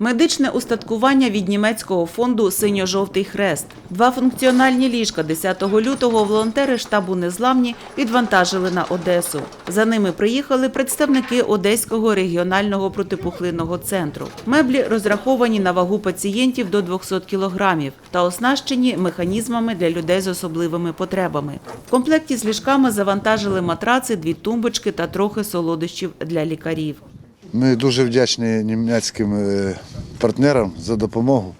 Медичне устаткування від німецького фонду Синьо-жовтий хрест. Два функціональні ліжка 10 лютого волонтери штабу Незламні відвантажили на Одесу. За ними приїхали представники Одеського регіонального протипухлинного центру. Меблі розраховані на вагу пацієнтів до 200 кілограмів та оснащені механізмами для людей з особливими потребами. В комплекті з ліжками завантажили матраци, дві тумбочки та трохи солодощів для лікарів. Ми дуже вдячні німецьким е, партнерам за допомогу.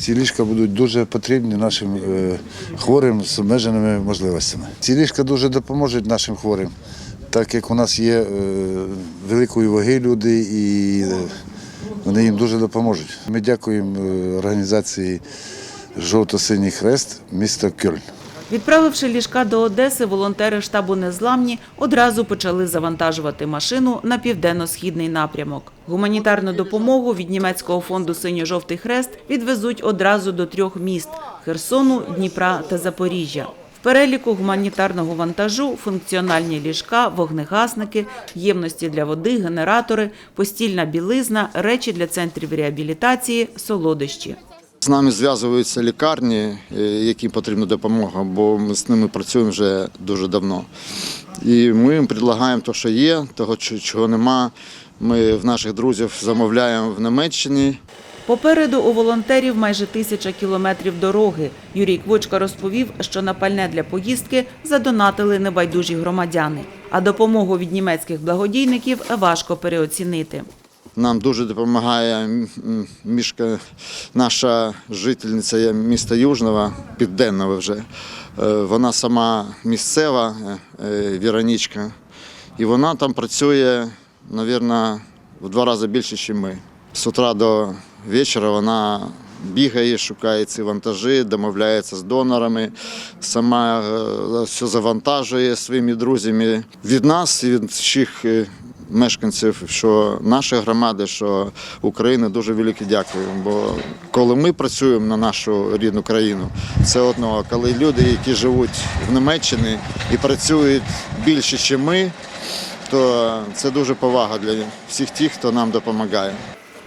Ці ліжка будуть дуже потрібні нашим е, хворим з обмеженими можливостями. Ці ліжка дуже допоможуть нашим хворим, так як у нас є е, великої ваги люди і вони їм дуже допоможуть. Ми дякуємо організації Жовто-синій хрест міста Кьольн. Відправивши ліжка до Одеси, волонтери штабу Незламні одразу почали завантажувати машину на південно-східний напрямок. Гуманітарну допомогу від німецького фонду Синьо-жовтий хрест відвезуть одразу до трьох міст – Херсону, Дніпра та Запоріжжя. В переліку гуманітарного вантажу функціональні ліжка, вогнегасники, ємності для води, генератори, постільна білизна, речі для центрів реабілітації, солодощі. З нами зв'язуються лікарні, е, яким потрібна допомога, бо ми з ними працюємо вже дуже давно. І ми їм предлагаємо те, що є, того, чого нема. Ми в наших друзів замовляємо в Німеччині. Попереду у волонтерів майже тисяча кілометрів дороги. Юрій Квочка розповів, що на пальне для поїздки задонатили небайдужі громадяни. А допомогу від німецьких благодійників важко переоцінити. Нам дуже допомагає мішка, наша жительниця міста Южного, Південного вже. Е, Вона сама місцева, е, е, Віронічка. І вона там працює, мабуть, в два рази більше, ніж ми. З утра до вечора вона бігає, шукає ці вантажі, домовляється з донорами, сама все завантажує своїми друзями. Від нас і від всіх мешканців, що нашої громади, що України дуже велике дякую. Бо коли ми працюємо на нашу рідну країну, це одно. Коли люди, які живуть в Німеччині і працюють більше, ніж ми, то це дуже повага для всіх тих, хто нам допомагає.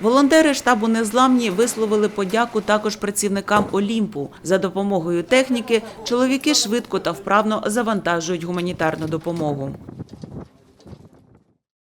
Волонтери штабу Незламні висловили подяку також працівникам Олімпу. За допомогою техніки чоловіки швидко та вправно завантажують гуманітарну допомогу.